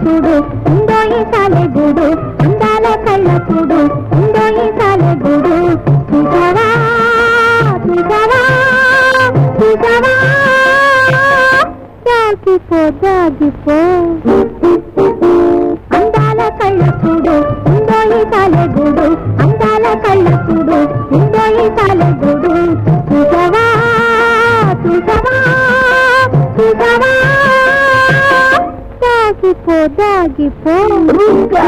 చూడు ఉందో ఈ సాలే గుడు అందాల కళ్ళ చూడు ఉందో ఈ సాలె గుడు. చూసావా చూసావా చూసావా? దాగిపో దాగిపో నిన్నే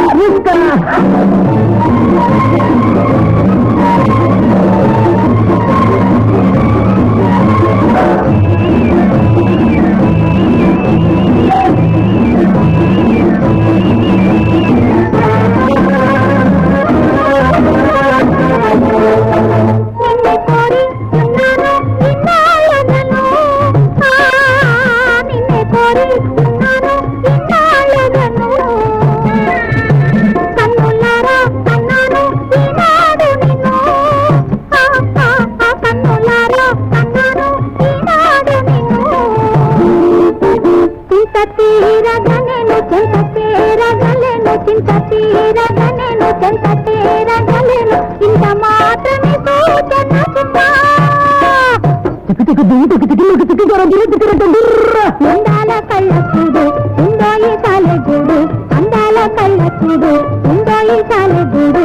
అందాల కళ్ళ చూడు ఉందో ఈ సాలె గూడు అందాల కళ్ళ చూడు ఉందో ఈ సాలె గూడు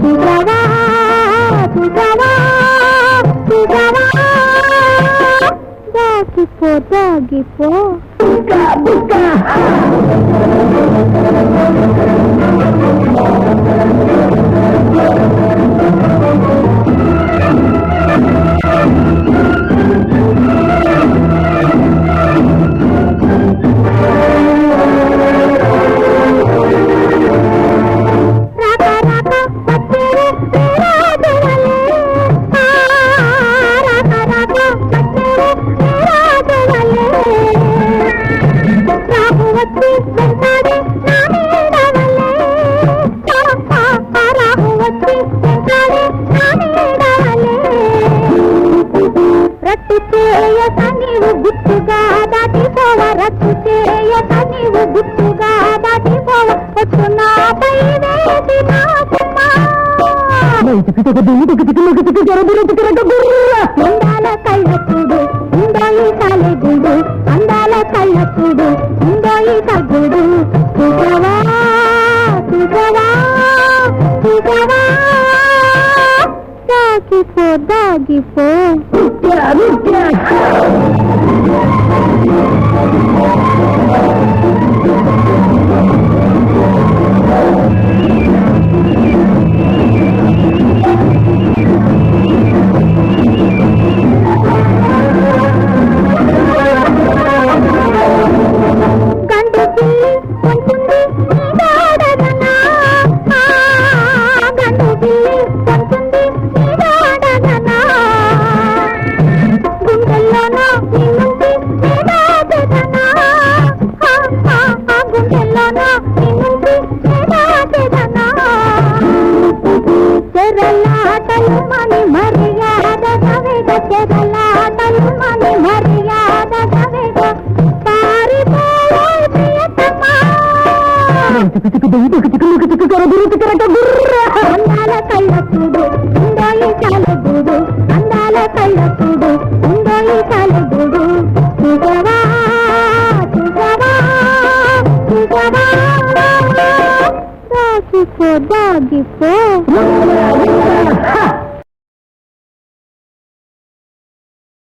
చూసావా చూసావా చూసావా దాగిపో దాగిపో దాటిపోవ చేయక నీవు గుట్టుగా దాటిపోవ నాపై వేసి అందాల కళ్ళ చూడు ఉందో అందాల చూసావా చూసావా చూసావా దాగిపో దాగిపో. Thank you. చెరలాటలు మని మర్యాద గవేగ చెరలాటలు మని మర్యాద గవేగ పారిపోయే కళ్ళ చూడు దాగిపో దాగిపో